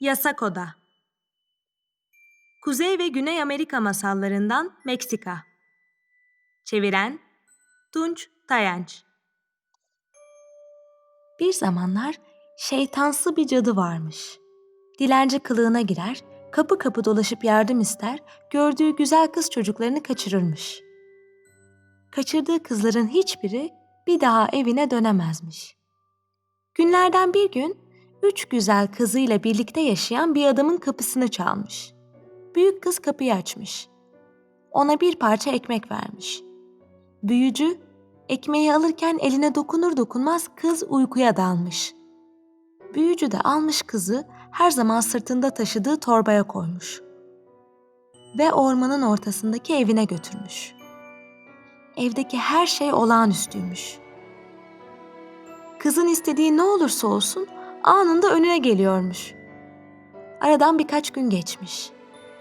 Yasak Oda Kuzey ve Güney Amerika masallarından Meksika Çeviren Tunç Tayanç Bir zamanlar şeytansı bir cadı varmış. Dilenci kılığına girer, kapı kapı dolaşıp yardım ister, gördüğü güzel kız çocuklarını kaçırırmış. Kaçırdığı kızların hiçbiri bir daha evine dönemezmiş. Günlerden bir gün üç güzel kızıyla birlikte yaşayan bir adamın kapısını çalmış. Büyük kız kapıyı açmış. Ona bir parça ekmek vermiş. Büyücü ekmeği alırken eline dokunur dokunmaz kız uykuya dalmış. Büyücü de almış kızı her zaman sırtında taşıdığı torbaya koymuş. Ve ormanın ortasındaki evine götürmüş. Evdeki her şey olağanüstüymüş. Kızın istediği ne olursa olsun anında önüne geliyormuş. Aradan birkaç gün geçmiş.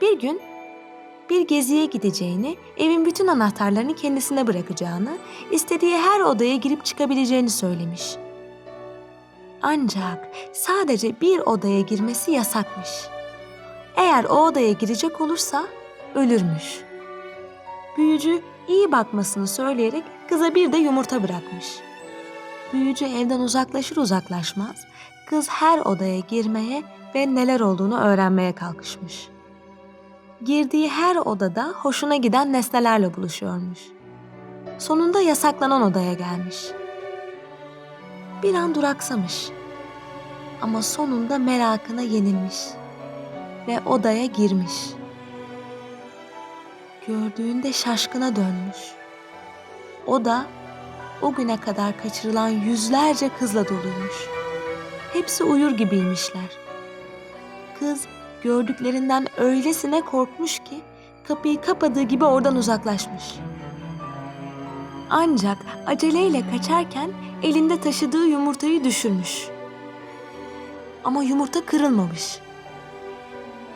Bir gün bir geziye gideceğini, evin bütün anahtarlarını kendisine bırakacağını, istediği her odaya girip çıkabileceğini söylemiş. Ancak sadece bir odaya girmesi yasakmış. Eğer o odaya girecek olursa ölürmüş. Büyücü iyi bakmasını söyleyerek kıza bir de yumurta bırakmış. Büyücü evden uzaklaşır uzaklaşmaz kız her odaya girmeye ve neler olduğunu öğrenmeye kalkışmış. Girdiği her odada hoşuna giden nesnelerle buluşuyormuş. Sonunda yasaklanan odaya gelmiş. Bir an duraksamış. Ama sonunda merakına yenilmiş ve odaya girmiş. Gördüğünde şaşkına dönmüş. O da o güne kadar kaçırılan yüzlerce kızla doluymuş. Hepsi uyur gibiymişler. Kız gördüklerinden öylesine korkmuş ki kapıyı kapadığı gibi oradan uzaklaşmış. Ancak aceleyle kaçarken elinde taşıdığı yumurtayı düşürmüş. Ama yumurta kırılmamış.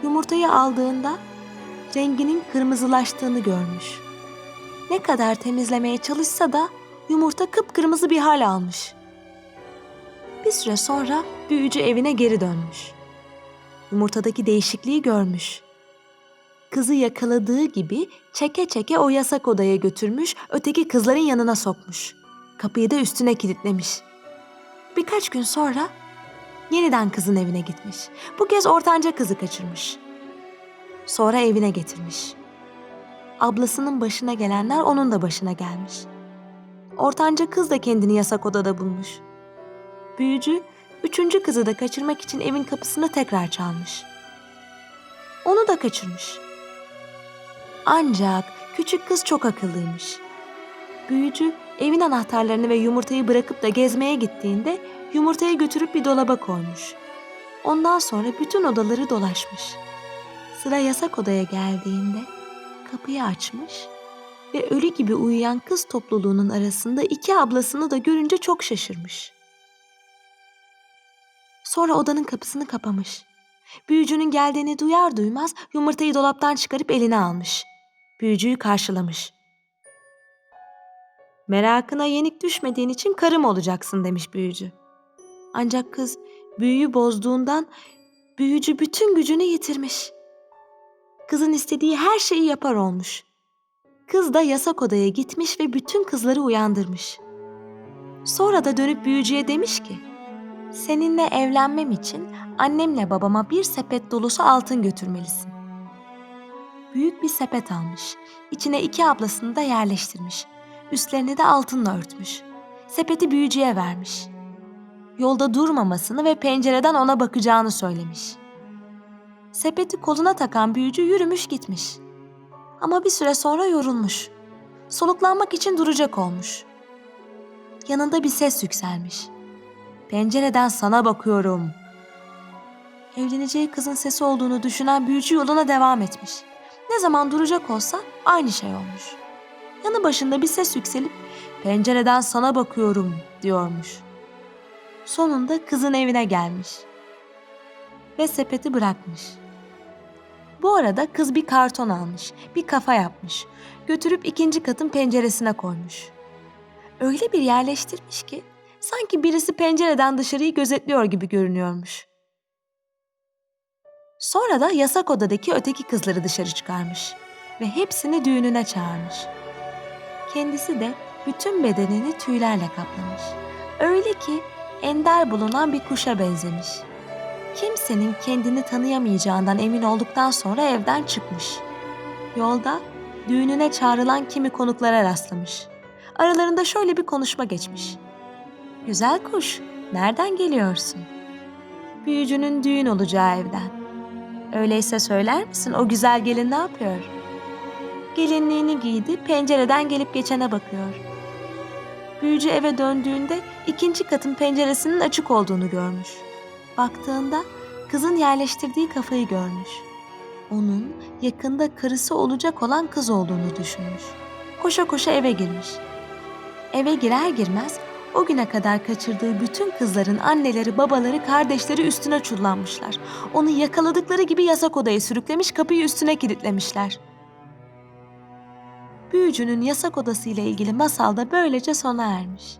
Yumurtayı aldığında renginin kırmızılaştığını görmüş. Ne kadar temizlemeye çalışsa da yumurta kıpkırmızı bir hal almış. Bir süre sonra büyücü evine geri dönmüş. Yumurtadaki değişikliği görmüş. Kızı yakaladığı gibi çeke çeke o yasak odaya götürmüş, öteki kızların yanına sokmuş. Kapıyı da üstüne kilitlemiş. Birkaç gün sonra yeniden kızın evine gitmiş. Bu kez ortanca kızı kaçırmış. Sonra evine getirmiş. Ablasının başına gelenler onun da başına gelmiş. Ortanca kız da kendini yasak odada bulmuş. Büyücü üçüncü kızı da kaçırmak için evin kapısını tekrar çalmış. Onu da kaçırmış. Ancak küçük kız çok akıllıymış. Büyücü evin anahtarlarını ve yumurtayı bırakıp da gezmeye gittiğinde yumurtayı götürüp bir dolaba koymuş. Ondan sonra bütün odaları dolaşmış. Sıra yasak odaya geldiğinde kapıyı açmış ve ölü gibi uyuyan kız topluluğunun arasında iki ablasını da görünce çok şaşırmış. Sonra odanın kapısını kapamış. Büyücünün geldiğini duyar duymaz yumurtayı dolaptan çıkarıp eline almış. Büyücüyü karşılamış. Merakına yenik düşmediğin için karım olacaksın demiş büyücü. Ancak kız büyüyü bozduğundan büyücü bütün gücünü yitirmiş. Kızın istediği her şeyi yapar olmuş. Kız da yasak odaya gitmiş ve bütün kızları uyandırmış. Sonra da dönüp büyücüye demiş ki, Seninle evlenmem için annemle babama bir sepet dolusu altın götürmelisin. Büyük bir sepet almış. İçine iki ablasını da yerleştirmiş. Üstlerini de altınla örtmüş. Sepeti büyücüye vermiş. Yolda durmamasını ve pencereden ona bakacağını söylemiş. Sepeti koluna takan büyücü yürümüş gitmiş. Ama bir süre sonra yorulmuş. Soluklanmak için duracak olmuş. Yanında bir ses yükselmiş. Pencereden sana bakıyorum. Evleneceği kızın sesi olduğunu düşünen büyücü yoluna devam etmiş. Ne zaman duracak olsa aynı şey olmuş. Yanı başında bir ses yükselip pencereden sana bakıyorum diyormuş. Sonunda kızın evine gelmiş. Ve sepeti bırakmış. Bu arada kız bir karton almış, bir kafa yapmış. Götürüp ikinci katın penceresine koymuş. Öyle bir yerleştirmiş ki sanki birisi pencereden dışarıyı gözetliyor gibi görünüyormuş. Sonra da yasak odadaki öteki kızları dışarı çıkarmış ve hepsini düğününe çağırmış. Kendisi de bütün bedenini tüylerle kaplamış. Öyle ki ender bulunan bir kuşa benzemiş. Kimsenin kendini tanıyamayacağından emin olduktan sonra evden çıkmış. Yolda düğününe çağrılan kimi konuklara rastlamış. Aralarında şöyle bir konuşma geçmiş. Güzel kuş, nereden geliyorsun? Büyücünün düğün olacağı evden. Öyleyse söyler misin o güzel gelin ne yapıyor? Gelinliğini giydi, pencereden gelip geçene bakıyor. Büyücü eve döndüğünde ikinci katın penceresinin açık olduğunu görmüş. Baktığında kızın yerleştirdiği kafayı görmüş. Onun yakında karısı olacak olan kız olduğunu düşünmüş. Koşa koşa eve girmiş. Eve girer girmez o güne kadar kaçırdığı bütün kızların anneleri, babaları, kardeşleri üstüne çullanmışlar. Onu yakaladıkları gibi yasak odaya sürüklemiş, kapıyı üstüne kilitlemişler. Büyücünün yasak odası ile ilgili masal da böylece sona ermiş.